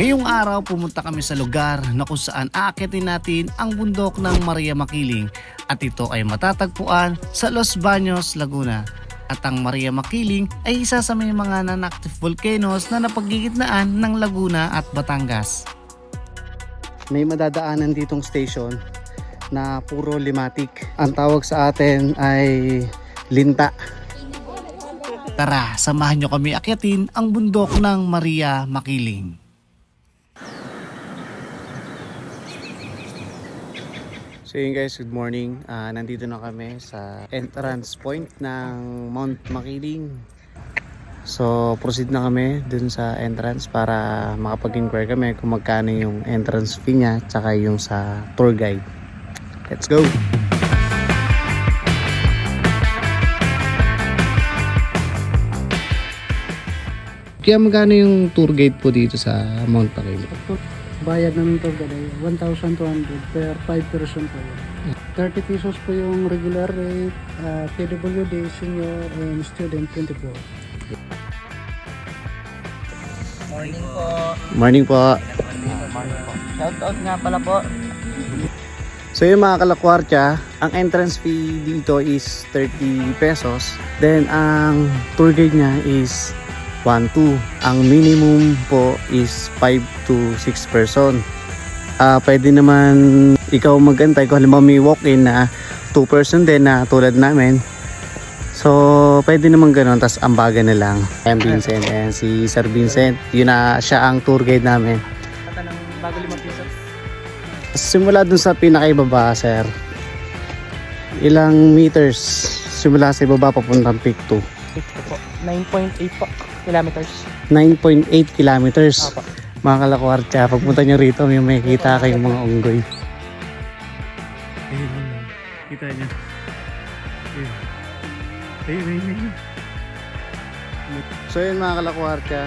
Ngayong araw pumunta kami sa lugar na kung saan aakitin natin ang bundok ng Maria Makiling at ito ay matatagpuan sa Los Baños, Laguna. At ang Maria Makiling ay isa sa may mga non-active volcanoes na napagigitnaan ng Laguna at Batangas. May madadaanan ditong station na puro limatic. Ang tawag sa atin ay linta. Tara, samahan nyo kami akyatin ang bundok ng Maria Makiling. So yun guys, good morning. Ah, nandito na kami sa entrance point ng Mount Makiling. So proceed na kami dun sa entrance para makapag-inquire kami kung magkano yung entrance fee niya tsaka yung sa tour guide. Let's go! Kaya magkano yung tour guide po dito sa Mount Makiling? Bayad ng tour guide ay 1,200 per 5 person po yun. 30 pesos po yung regular rate, uh, PWD, senior, and student 24. Morning po. Morning po. Shoutout nga pala po. So yung mga kalakwartya, ang entrance fee dito is 30 pesos. Then ang tour guide niya is 1-2. Ang minimum po is 5 to 6 person. Ah, pwede naman ikaw magantay kung halimbawa may walk-in na 2 person din na tulad namin. So, pwede naman ganun. Tapos ambagan na lang. I'm Vincent and si Sir Vincent. Yun na siya ang tour guide namin. Kata ng bago limang piso. Simula dun sa pinakaibaba, sir. Ilang meters simula sa ibaba papuntang peak 2? Ito po. 9.8 po. Kilometers. 9.8 kilometers. Apo. Mga kalakwartya, pagpunta nyo rito, may makikita kayong mga unggoy. Kita nyo. So yun mga kalakwartya,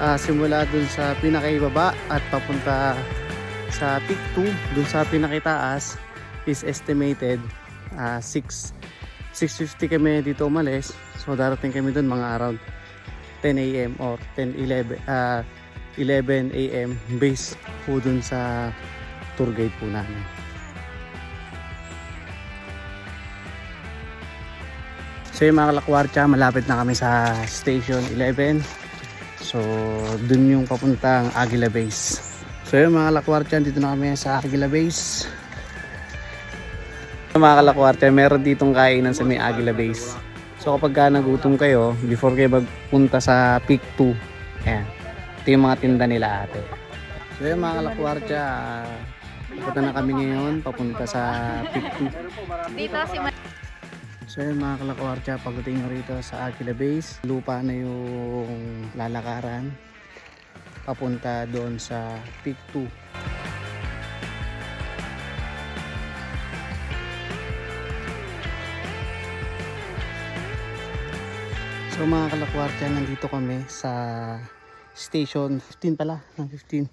ah, simula dun sa pinakaibaba at papunta sa peak 2, dun sa pinakitaas is estimated ah, 6 6.50 kami dito umalis. So darating kami dun mga around 10 a.m. or 10, 11, ah, 11 a.m. base po dun sa tour guide po namin. So yung mga kalakwartya, malapit na kami sa station 11. So dun yung papuntang Aguila Base. So yung mga kalakwartya, dito na kami sa Aguila Base. Mga kalakwartya, meron ditong kainan sa may Aguila Base. So kapag ka nagutom kayo, before kayo magpunta sa Peak 2, ayan, ito yung mga tinda nila ate. So yung mga kalakwartya, papunta na kami ngayon, papunta sa Peak 2. Dito si So yun mga kalakwartya, pagdating rito sa Aquila Base, lupa na yung lalakaran papunta doon sa Peak 2. So mga kalakwartya, nandito kami sa station 15 pala, ng 15.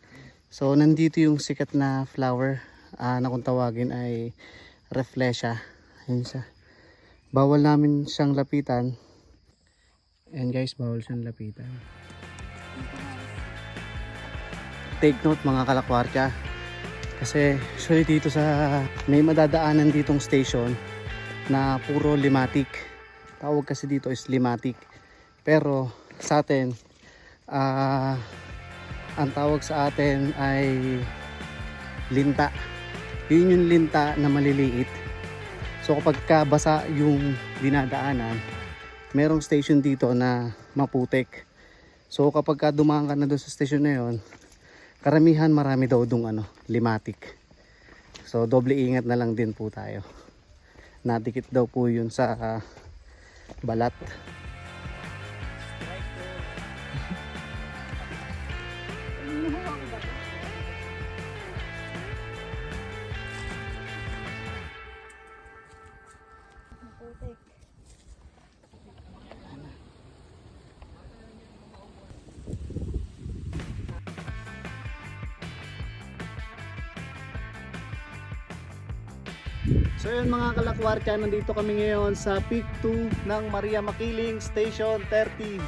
So nandito yung sikat na flower ah, na kung tawagin ay Reflesia. Ayun siya. Bawal namin siyang lapitan. And guys bawal siyang lapitan. Take note mga kalakwartya. Kasi usually dito sa may madadaanan ditong station na puro limatic tawag kasi dito is limatic pero sa atin ah ang tawag sa atin ay linta yun yung linta na maliliit So kapag ka basa yung dinadaanan, merong station dito na maputik. So kapag ka dumaan ka na doon sa station na yon, karamihan marami daw dong ano, limatic. So doble ingat na lang din po tayo. Nadikit daw po yun sa ah, balat. So yun mga kalakwartya, nandito kami ngayon sa Peak 2 ng Maria Makiling Station 30.